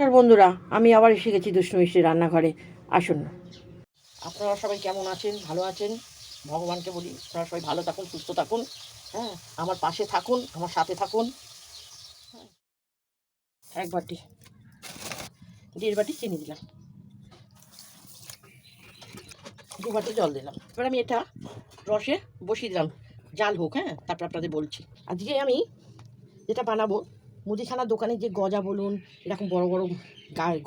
নমস্কার বন্ধুরা, আমি আবার এসে গেছি দুষ্ণু মিষ্টি রান্নাঘরে। আসুন আপনারা সবাই কেমন আছেন? ভালো আছেন? ভগবানকে বলি, আপনারা সবাই ভালো থাকুন, সুস্থ থাকুন হ্যাঁ? আমার পাশে থাকুন, আমার সাথে থাকুন। এক বাটি। দেড় বাটি চিনি দিলাম। দু বাটি জল দিলাম। এবার আমি এটা রসে বসিয়ে দিলাম। জাল হোক হ্যাঁ? তারপর আপনাদের বলছি। আজকে আমি যেটা বানাবো মুদিখানার দোকানে যে গজা বলুন, এরকম বড় বড়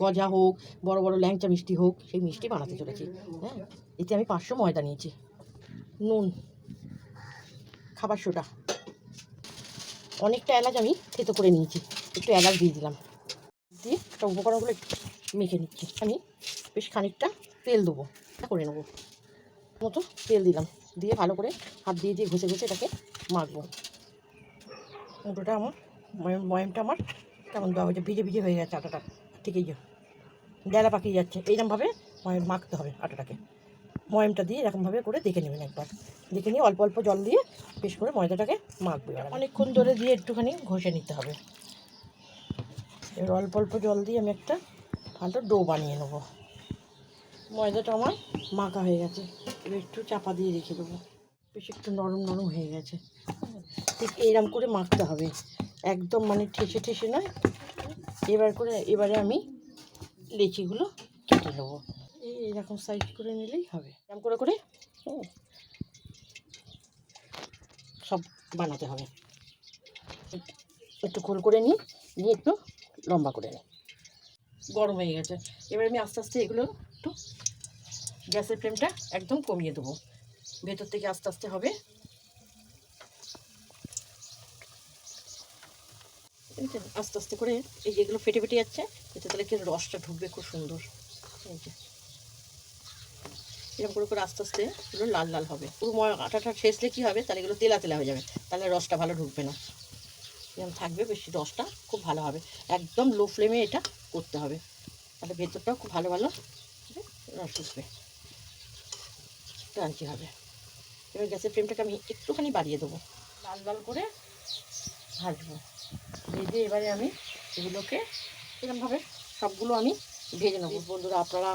গজা হোক, বড় বড় ল্যাংচা মিষ্টি হোক, সেই মিষ্টি বানাতে চলেছি হ্যাঁ? এতে আমি পাঁচশো ময়দা নিয়েছি, নুন, খাবার সোডা। অনেকটা এলাচ আমি থেতো করে নিয়েছি, একটু এলাচ দিয়ে দিলাম। দিয়ে সব উপকরণগুলো একটু মেখে নিচ্ছি, আমি বেশ খানিকটা তেল দেবো করে নেব। মতো তেল দিলাম, দিয়ে ভালো করে হাত দিয়ে দিয়ে ঘষে ঘষে এটাকে মাখবো। মুটোটা আমার ময়ম, ময়মটা আমার। কেমন দেওয়া হয়েছে? ভিজে ভিজে হয়ে গেছে আটাটা। ঠিক এই ডেলা পাকিয়ে যাচ্ছে। এইরকমভাবে ময়ম মাখতে হবে আটাটাকে। ময়মটা দিয়ে এরকমভাবে করে দেখে নেবেন একবার। দেখে নিয়ে অল্প অল্প জল দিয়ে বেশ করে ময়দাটাকে মাখবে অনেকক্ষণ ধরে দিয়ে একটুখানি ঘষে নিতে হবে। এবার অল্প অল্প জল দিয়ে আমি একটা ভালো ডো বানিয়ে নেব। ময়দাটা আমার মাখা হয়ে গেছে। এবার একটু চাপা দিয়ে রেখে দেবো। বেশ একটু নরম নরম হয়ে গেছে। ঠিক এইরকম করে মাখতে হবে। একদম মানে ঠেসে ঠেসে নয়। এবার করে, এবারে আমি লেচিগুলো কেটে নেব। এই এরকম সাইজ করে নিলেই হবে। এরকম করে করে সব বানাতে হবে। একটু গোল করে নিই, নিয়ে একটু লম্বা করে নিই। গরম হয়ে গেছে। এবার আমি আস্তে আস্তে এগুলো একটু গ্যাসের ফ্লেমটা একদম কমিয়ে দেবো। ভেতর থেকে আস্তে আস্তে হবে। বুঝেছেন? আস্তে আস্তে করে এই যেগুলো ফেটে ফেটে যাচ্ছে, এতে তাহলে কি রসটা ঢুকবে খুব সুন্দর। এই যে। এরকম করে করে আস্তে আস্তে এগুলো লাল লাল হবে। পুরো ময়- আটাটা ঠেসলে কী হবে? তাহলে এগুলো তেলা তেলা হয়ে যাবে। তাহলে রসটা ভালো ঢুকবে না। এরকম থাকবে বেশি, রসটা খুব ভালো হবে। একদম লো ফ্লেমে এটা করতে হবে। তাহলে ভেতরটাও খুব ভালো ভালো রস উঠবে ক্রাঞ্চি হবে? এবার গ্যাসের ফ্লেমটাকে আমি একটুখানি বাড়িয়ে দেবো। লাল লাল করে ভাজবো। ভেজে এবারে আমি এগুলোকে এরকমভাবে সবগুলো আমি ভেজে নেব। বন্ধুরা, আপনারা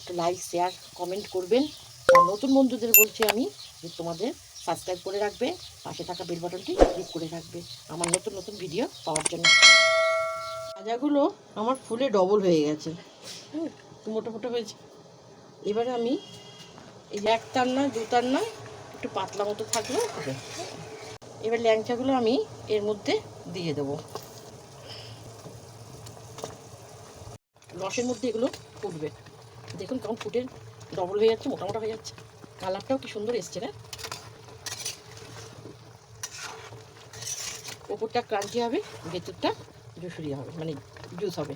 একটু লাইক শেয়ার কমেন্ট করবেন। আর নতুন বন্ধুদের বলছি আমি যে তোমাদের সাবস্ক্রাইব করে রাখবে, পাশে থাকা বেল বাটনটি ক্লিক করে রাখবে। আমার নতুন নতুন ভিডিও পাওয়ার জন্য। ভাজাগুলো আমার ফুলে ডবল হয়ে গেছে। মোটো মোটো হয়েছে। এবারে আমি এই এক তার নয় দু তার নয় একটু পাতলা মতো থাকলেও এবার ল্যাংচাগুলো আমি এর মধ্যে দিয়ে দেবো। রসের মধ্যে এগুলো ফুটবে। দেখুন কেমন ফুটে ডবল হয়ে যাচ্ছে, মোটা মোটা হয়ে যাচ্ছে। কালারটাও কি সুন্দর এসছে, না? ওপরটা ক্রাঞ্চি হবে, ভেতরটা জুসুরি হবে মানে জুস হবে।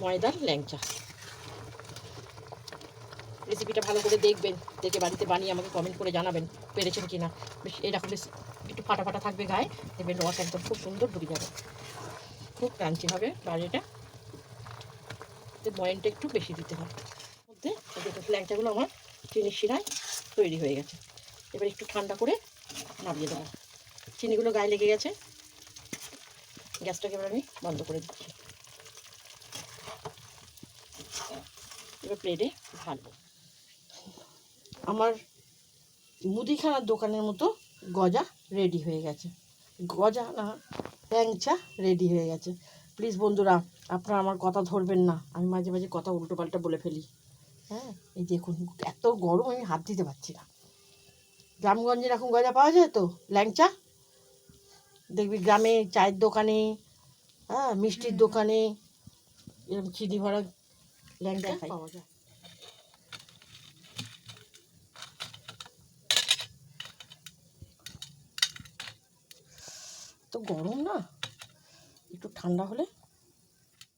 ময়দার ল্যাংচা। রেসিপিটা ভালো করে দেখবেন, দেখে বাড়িতে বানিয়ে আমাকে কমেন্ট করে জানাবেন, পেরেছেন কি না বেশ এরকম একটু ফাটা ফাটা থাকবে গায়ে দেখবেন রস একদম খুব সুন্দর ঢুকে যাবে। খুব ক্রাঞ্চি হবে বাড়িটা। ময়নটা একটু বেশি দিতে হবে। মধ্যে ল্যাংচাগুলো আমার চিনির শিরায় তৈরি হয়ে গেছে। এবার একটু ঠান্ডা করে নামিয়ে দেবো। চিনিগুলো গায়ে লেগে গেছে। গ্যাসটাকে এবার আমি বন্ধ করে দিচ্ছি। এবার প্লেটে ঢালবো। আমার মুদিখানার দোকানের মতো গজা রেডি হয়ে গেছে। গজা না ল্যাংচা রেডি হয়ে গেছে। প্লিজ বন্ধুরা আপনারা আমার কথা ধরবেন না। আমি মাঝে মাঝে কথা উল্টো পাল্টা বলে ফেলি। হ্যাঁ এই দেখুন এত গরম আমি হাত দিতে পারছি না। গ্রামগঞ্জে এরকম গজা পাওয়া যায় তো? ল্যাংচা? দেখবি গ্রামে চায়ের দোকানে হ্যাঁ মিষ্টির দোকানে এরকম চিনি ভরা ল্যাংচা পাওয়া যায়। গরম না? একটু ঠান্ডা হলে?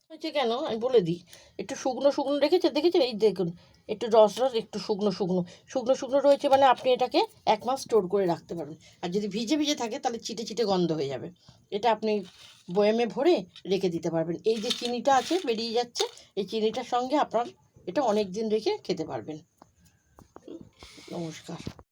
হয়েছে কেন? আমি বলে দিই, একটু শুকনো শুকনো রেখেছে, দেখেছেন? এই দেখুন, একটু রস রস, একটু শুকনো শুকনো। শুকনো শুকনো রয়েছে মানে আপনি এটাকে এক মাস স্টোর করে রাখতে পারবেন। আর যদি ভিজে ভিজে থাকে, তাহলে চিটে চিটে গন্ধ হয়ে যাবে। এটা আপনি বয়ামে ভরে রেখে দিতে পারবেন। এই যে চিনিটা আছে, বেরিয়ে যাচ্ছে, এই চিনিটার সঙ্গে আপনার এটা অনেক দিন রেখে খেতে পারবেন। নমস্কার।